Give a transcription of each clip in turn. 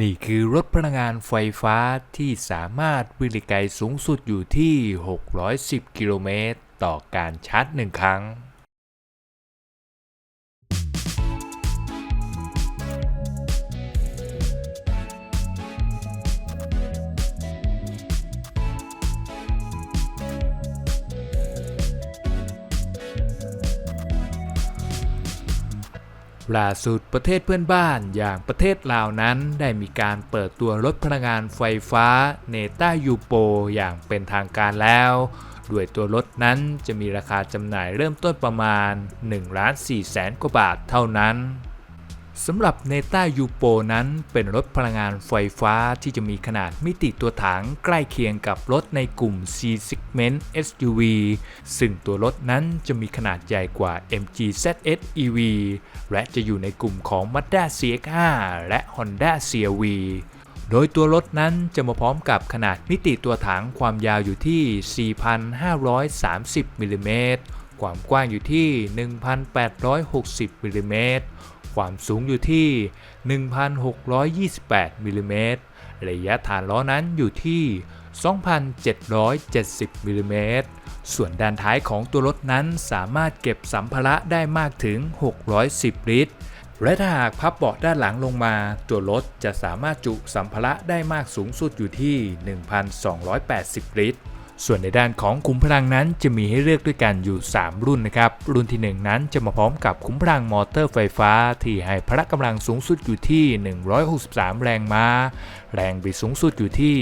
นี่คือรถพลังงานไฟฟ้าที่สามารถวิ่งไกลสูงสุดอยู่ที่ 610 กิโลเมตร ต่อการชาร์จหนึ่งครั้ง ล่าสุดประเทศเพื่อนบ้านอย่างประเทศลาวนั้นได้มีการเปิดตัวรถพลังงานไฟฟ้าเนต้ายูโปอย่างเป็นทางการแล้วด้วยตัวรถนั้นจะมีราคาจำหน่ายเริ่มต้นประมาณ1ล้าน4แสนกว่าบาทเท่านั้น สำหรับเนต้ายูโปนั้นเป็นรถพลังงานไฟฟ้าที่จะมีขนาดมิติตัวถังใกล้เคียงกับรถในกลุ่ม C segment SUV ซึ่งตัวรถนั้นจะมีขนาดใหญ่กว่า MG ZS EV และจะอยู่ในกลุ่มของ Mazda CX-5 และ Honda CR-V โดยตัวรถนั้นจะมาพร้อมกับขนาดมิติตัวถังความยาวอยู่ที่ 4,530มิลลิเมตรความกว้างอยู่ที่ 1,860มิลลิเมตร ความสูงอยู่ที่ 1,628มิลลิเมตรระยะฐานล้อนั้นอยู่ที่ 2,770มิลลิเมตรส่วนด้านท้ายของตัวรถนั้นสามารถเก็บสัมภาระได้มากถึง 610 ลิตร และถ้าหากพับเบาะด้านหลังลงมา ตัวรถจะสามารถจุสัมภาระได้มากสูงสุดอยู่ที่ 1,280 ลิตร ส่วนในด้านของขุมพลังนั้นจะมีให้เลือกด้วยกันอยู่ 3 รุ่นนะครับ รุ่นที่ 1 นั้นจะมาพร้อมกับขุมพลังมอเตอร์ไฟฟ้า ที่ให้พละกำลังสูงสุดอยู่ที่ 163 แรงม้า แรงบิดสูงสุดอยู่ที่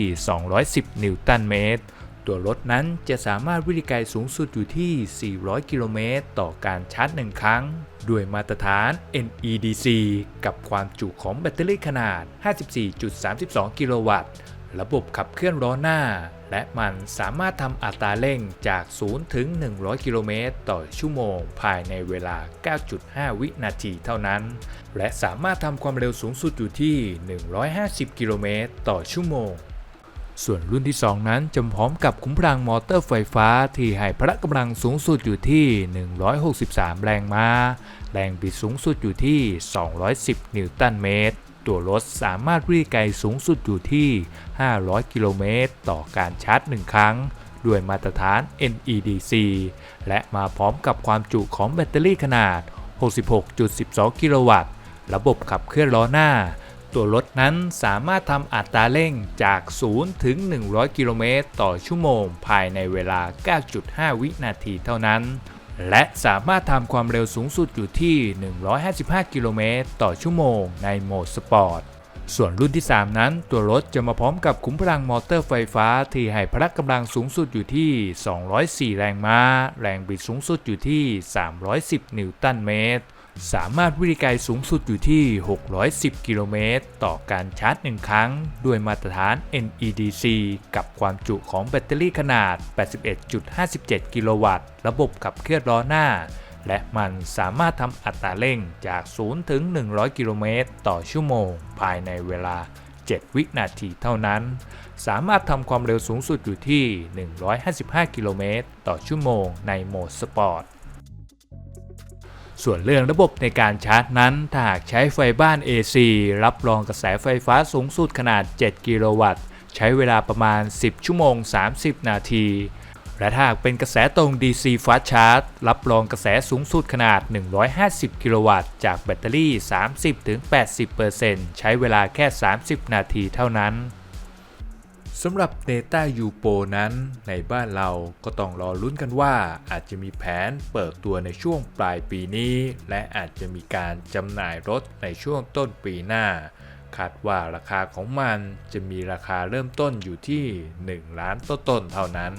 210 นิวตันเมตร ตัวรถนั้นจะสามารถวิ่งไกลสูงสุดอยู่ที่ 400 กิโลเมตรต่อการชาร์จ 1 ครั้ง ด้วยมาตรฐาน NEDC กับความจุของแบตเตอรี่ขนาด 54.32 กิโลวัตต์ ระบบขับเคลื่อนล้อหน้า และมันสามารถทำอัตราเร่งจาก 0 ถึง 100 กิโลเมตรต่อชั่วโมง ภายในเวลา 9.5 วินาทีเท่านั้น และสามารถทำความเร็วสูงสุดอยู่ที่ 150 กิโลเมตรต่อชั่วโมงส่วนรุ่นที่ 2 นั้นจะพร้อมกับคุ้มพลังมอเตอร์ไฟฟ้าที่ให้พละกำลังสูงสุดอยู่ที่ 163 แรงม้า แรงบิดสูงสุดอยู่ที่ 210 นิวตันเมตร ตัวรถสามารถวิ่งไกลสูงสุดอยู่ที่ 500 กิโลเมตรต่อการชาร์จ 1 ครั้ง ด้วยมาตรฐาน NEDC และมาพร้อมกับความจุของแบตเตอรี่ขนาด 66.12 กิโลวัตต์ ระบบขับเคลื่อนล้อหน้า ตัวรถนั้นสามารถทำอัตราเร่งจาก 0 ถึง 100 กิโลเมตรต่อชั่วโมง ภายในเวลา 9.5 วินาทีเท่านั้น และสามารถทำความเร็วสูงสุดอยู่ที่ 155 กิโลเมตรต่อชั่วโมงในโหมดสปอร์ต ส่วนรุ่นที่ 3 นั้นตัวรถจะมาพร้อมกับขุมพลังมอเตอร์ไฟฟ้าที่ให้พละกำลังสูงสุดอยู่ที่ 204 แรงม้า แรงบิดสูงสุดอยู่ที่ 310 นิวตันเมตร สามารถวิ่งไกลสูงสุดอยู่ที่ 610 กิโลเมตรต่อการชาร์จ 1 ครั้ง ด้วยมาตรฐาน NEDC กับความจุของแบตเตอรี่ขนาด 81.57 กิโลวัตต์ ระบบขับเคลื่อนล้อหน้า และมันสามารถทำอัตราเร่งจาก 0 ถึง 100 กิโลเมตรต่อชั่วโมง ภายในเวลา 7 วินาทีเท่านั้น สามารถทำความเร็วสูงสุดอยู่ที่ 155 กิโลเมตรต่อชั่วโมงในโหมดสปอร์ต ส่วนเรื่องระบบในการชาร์จนั้น ถ้าหากใช้ไฟบ้าน AC รับรองกระแสไฟฟ้าสูงสุดขนาด 7 กิโลวัตต์ ใช้เวลาประมาณ 10 ชั่วโมง 30 นาที และถ้าหากเป็นกระแสตรง DC Fast Charge รับรองกระแสสูงสุดขนาด 150 กิโลวัตต์ จากแบตเตอรี่ 30-80%ใช้เวลาแค่ 30 นาทีเท่านั้น สำหรับ Data U p o นั้นในบ้านเราก็ต้องรอลุ้นกันว่าอาจจะมีแผนเปิดตัวในช่วงปลายปีนี้ และอาจจะมีการจำหน่ายรถในช่วงต้นปีหน้า คาดว่าราคาของมันจะมีราคาเริ่มต้นอยู่ที่ 1 ล้านต้นๆเท่านั้น